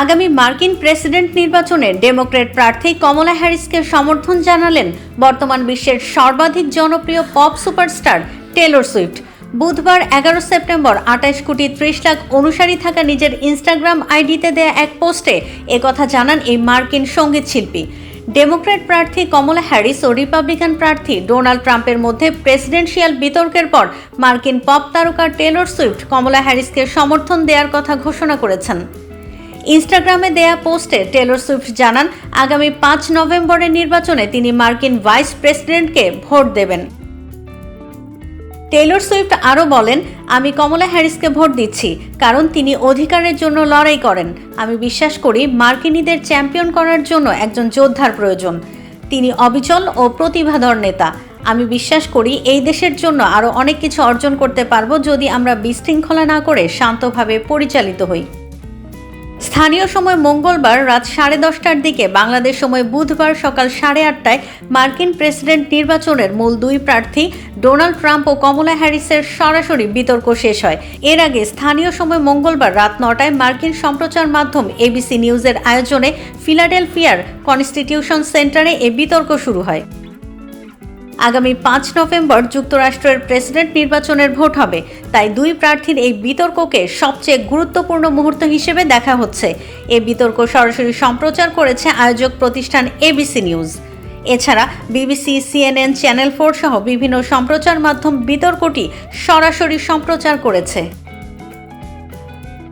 আগামী মার্কিন প্রেসিডেন্ট নির্বাচনে ডেমোক্রেট প্রার্থী কমলা হ্যারিসকে সমর্থন জানালেন বর্তমান বিশ্বের সর্বাধিক জনপ্রিয় পপ সুপারস্টার টেলর সুইফট। বুধবার এগারো সেপ্টেম্বর আঠাশ কোটি ত্রিশ লাখ অনুসারী থাকা নিজের ইনস্টাগ্রাম আইডিতে দেয়া এক পোস্টে একথা জানান এই মার্কিন সংগীত শিল্পী। ডেমোক্র্যাট প্রার্থী কমলা হ্যারিস ও রিপাবলিকান প্রার্থী ডোনাল্ড ট্রাম্পের মধ্যে প্রেসিডেন্সিয়াল বিতর্কের পর মার্কিন পপ তারকা টেলর সুইফট কমলা হ্যারিসকে সমর্থন দেওয়ার কথা ঘোষণা করেছেন। ইনস্টাগ্রামে দেয়া পোস্টে টেলর সুইফট জানান, আগামী পাঁচ নভেম্বরের নির্বাচনে তিনি মার্কিন ভাইস প্রেসিডেন্টকে ভোট দেবেন। টেলর সুইফট আরও বলেন, আমি কমলা হ্যারিসকে ভোট দিচ্ছি, কারণ তিনি অধিকারের জন্য লড়াই করেন। আমি বিশ্বাস করি মার্কিনীদের চ্যাম্পিয়ন করার জন্য একজন যোদ্ধার প্রয়োজন। তিনি অবিচল ও প্রতিভাধর নেতা। আমি বিশ্বাস করি এই দেশের জন্য আরও অনেক কিছু অর্জন করতে পারব যদি আমরা বিশৃঙ্খলা না করে শান্তভাবে পরিচালিত হই। স্থানীয় সময় মঙ্গলবার রাত সাড়ে দশটার দিকে বাংলাদেশ সময় বুধবার সকাল সাড়ে আটটায় মার্কিন প্রেসিডেন্ট নির্বাচনের মূল দুই প্রার্থী ডোনাল্ড ট্রাম্প ও কমলা হ্যারিসের সরাসরি বিতর্ক শেষ হয়। এর আগে স্থানীয় সময় মঙ্গলবার রাত নটায় মার্কিন সম্প্রচার মাধ্যম এবিসি নিউজের আয়োজনে ফিলাডেলফিয়ার কনস্টিটিউশন সেন্টারে এ বিতর্ক শুরু হয়। আগামী পাঁচ নভেম্বর যুক্তরাষ্ট্রের প্রেসিডেন্ট নির্বাচনের ভোট হবে। তাই দুই প্রার্থীর এই বিতর্ককে সবচেয়ে গুরুত্বপূর্ণ মুহূর্ত হিসেবে দেখা হচ্ছে। এ বিতর্ক সরাসরি সম্প্রচার করেছে আয়োজক প্রতিষ্ঠান এবিসি নিউজ। এছাড়া বিবিসি সিএনএন চ্যানেল ফোর সহ বিভিন্ন সম্প্রচার মাধ্যম বিতর্কটি সরাসরি সম্প্রচার করেছে।